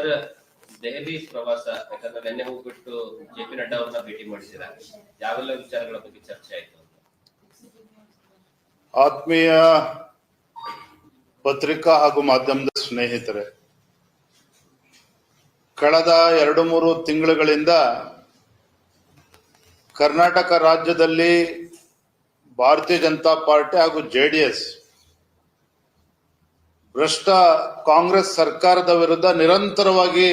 Sir, Delhi ಪ್ರವಾಸ, ಯಾಕಂದ್ರೆ ನಿನ್ನೆ ಹೋಗ್ಬಿಟ್ಟು ಜೆ ಪಿ ನಡ್ಡಾ ಅವ್ರನ್ನ ಭೇಟಿ ಮಾಡಿಸಿದ ಯಾವೆಲ್ಲ ವಿಚಾರಗಳ ಬಗ್ಗೆ ಚರ್ಚೆ ಆಯ್ತು ಆತ್ಮೀಯ ಪತ್ರಿಕಾ ಹಾಗೂ ಮಾಧ್ಯಮದ ಸ್ನೇಹಿತರೆ, ಕಳೆದ ಎರಡು ಮೂರು ತಿಂಗಳುಗಳಿಂದ ಕರ್ನಾಟಕ ರಾಜ್ಯದಲ್ಲಿ ಭಾರತೀಯ ಜನತಾ ಪಾರ್ಟಿ ಹಾಗೂ ಜೆಡಿಎಸ್ ಭ್ರಷ್ಟ ಕಾಂಗ್ರೆಸ್ ಸರ್ಕಾರದ ವಿರುದ್ಧ ನಿರಂತರವಾಗಿ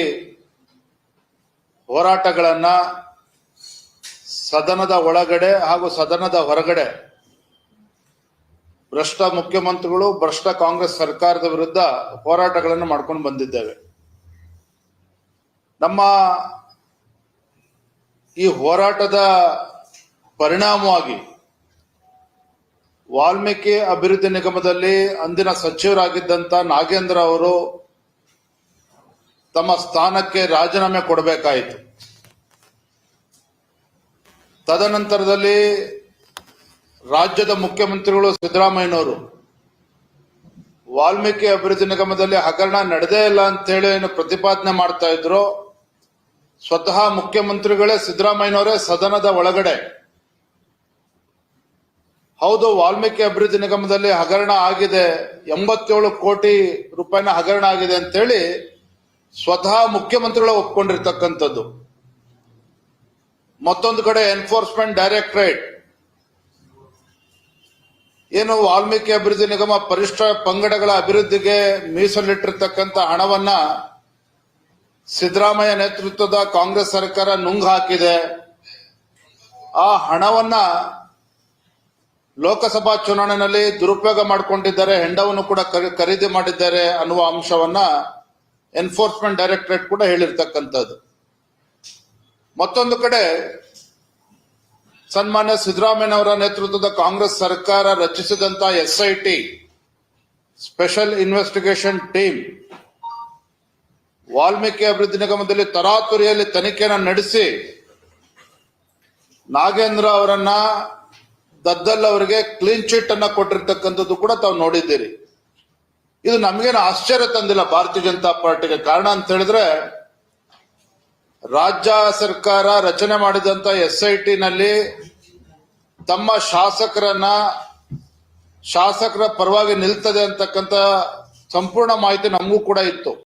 ಹೋರಾಟಗಳನ್ನ ಸದನದ ಒಳಗಡೆ ಹಾಗೂ ಸದನದ ಹೊರಗಡೆ ಭ್ರಷ್ಟ ಮುಖ್ಯಮಂತ್ರಿಗಳು, ಭ್ರಷ್ಟ ಕಾಂಗ್ರೆಸ್ ಸರ್ಕಾರದ ವಿರುದ್ಧ ಹೋರಾಟಗಳನ್ನು ಮಾಡ್ಕೊಂಡು ಬಂದಿದ್ದೇವೆ. ನಮ್ಮ ಈ ಹೋರಾಟದ ಪರಿಣಾಮವಾಗಿ ವಾಲ್ಮೀಕಿ ಅಭಿವೃದ್ಧಿ ನಿಗಮದಲ್ಲಿ ಅಂದಿನ ಸಚಿವರಾಗಿದ್ದಂಥ ನಾಗೇಂದ್ರ ಅವರು ತಮ್ಮ ಸ್ಥಾನಕ್ಕೆ ರಾಜೀನಾಮೆ ಕೊಡಬೇಕಾಯಿತು. ತದನಂತರದಲ್ಲಿ ರಾಜ್ಯದ ಮುಖ್ಯಮಂತ್ರಿಗಳು ಸಿದ್ದರಾಮಯ್ಯನವರು, ವಾಲ್ಮೀಕಿ ಅಭಿವೃದ್ಧಿ ನಿಗಮದಲ್ಲಿ ಹಗರಣ ನಡೆದೇ ಇಲ್ಲ ಅಂತೇಳಿ ಏನು ಪ್ರತಿಪಾದನೆ ಮಾಡ್ತಾ ಇದ್ರು. ಸ್ವತಃ ಮುಖ್ಯಮಂತ್ರಿಗಳೇ ಸಿದ್ದರಾಮಯ್ಯನವರೇ ಸದನದ ಒಳಗಡೆ. ಹೌದು, ವಾಲ್ಮೀಕಿ ಅಭಿವೃದ್ಧಿ ನಿಗಮದಲ್ಲಿ ಹಗರಣ ಆಗಿದೆ. ಎಂಬತ್ತೇಳು ಕೋಟಿ ರೂಪಾಯಿನ ಹಗರಣ ಆಗಿದೆ ಅಂತೇಳಿ ಸ್ವತಃ ಮುಖ್ಯಮಂತ್ರಿಗಳು ಒಪ್ಕೊಂಡಿರ್ತಕ್ಕಂಥದ್ದು. ಮತ್ತೊಂದು ಕಡೆ ಎನ್ಫೋರ್ಸ್ಮೆಂಟ್ ಡೈರೆಕ್ಟರೇಟ್ ಏನು ವಾಲ್ಮೀಕಿ ಅಭಿವೃದ್ಧಿ ನಿಗಮ ಪರಿಷ್ಠ ಪಂಗಡಗಳ ಅಭಿವೃದ್ಧಿಗೆ ಮೀಸಲಿಟ್ಟಿರ್ತಕ್ಕಂಥ ಹಣವನ್ನ ಸಿದ್ದರಾಮಯ್ಯ ನೇತೃತ್ವದ ಕಾಂಗ್ರೆಸ್ ಸರ್ಕಾರ ನುಂಗ್ ಹಾಕಿದೆ. ಆ ಹಣವನ್ನ ಲೋಕಸಭಾ ಚುನಾವಣೆಯಲ್ಲಿ ದುರುಪಯೋಗ ಮಾಡಿಕೊಂಡಿದ್ದಾರೆ, ಹೆಂಡವನ್ನು ಕೂಡ ಖರೀ- ಖರೀದಿ ಮಾಡಿದ್ದಾರೆ ಅನ್ನುವ ಅಂಶವನ್ನ ಎನ್ಫೋರ್ಸ್ಮೆಂಟ್ ಡೈರೆಕ್ಟರೇಟ್ ಕೂಡ ಹೇಳಿರ್ತಕ್ಕಂಥದ್ದು. ಮತ್ತೊಂದು ಕಡೆ, ಸನ್ಮಾನ್ಯ ಸಿದ್ದರಾಮಯ್ಯನವರ ನೇತೃತ್ವದ ಕಾಂಗ್ರೆಸ್ ಸರ್ಕಾರ ರಚಿಸಿದಂತ SIT special investigation team, Valmiki ಅಭಿವೃದ್ಧಿ ನಿಗಮದಲ್ಲಿ ತರಾತುರಿಯಲ್ಲಿ ತನಿಖೆಯನ್ನು ನಡೆಸಿ ನಾಗೇಂದ್ರ ಅವರನ್ನ ದದ್ದಲ್ ಅವರಿಗೆ ಕ್ಲೀನ್ ಚಿಟ್ ಅನ್ನ ಕೊಟ್ಟಿರ್ತಕ್ಕಂಥದ್ದು ಕೂಡ ತಾವು ನೋಡಿದ್ದೀರಿ. ಇದು ನಮಗೇನು ಆಶ್ಚರ್ಯ ತಂದಿಲ್ಲ ಭಾರತೀಯ ಜನತಾ ಪಾರ್ಟಿಗೆ. ಕಾರಣ ಅಂತ ಹೇಳಿದ್ರೆ, ರಾಜ್ಯ ಸರ್ಕಾರ ರಚನೆ ಮಾಡಿದಂತ ಎಸ್ ಐ ನಲ್ಲಿ ತಮ್ಮ ಶಾಸಕರನ್ನ, ಶಾಸಕರ ಪರವಾಗಿ ನಿಲ್ತದೆ ಅಂತಕ್ಕಂಥ ಸಂಪೂರ್ಣ ಮಾಹಿತಿ ನಮಗೂ ಕೂಡ ಇತ್ತು.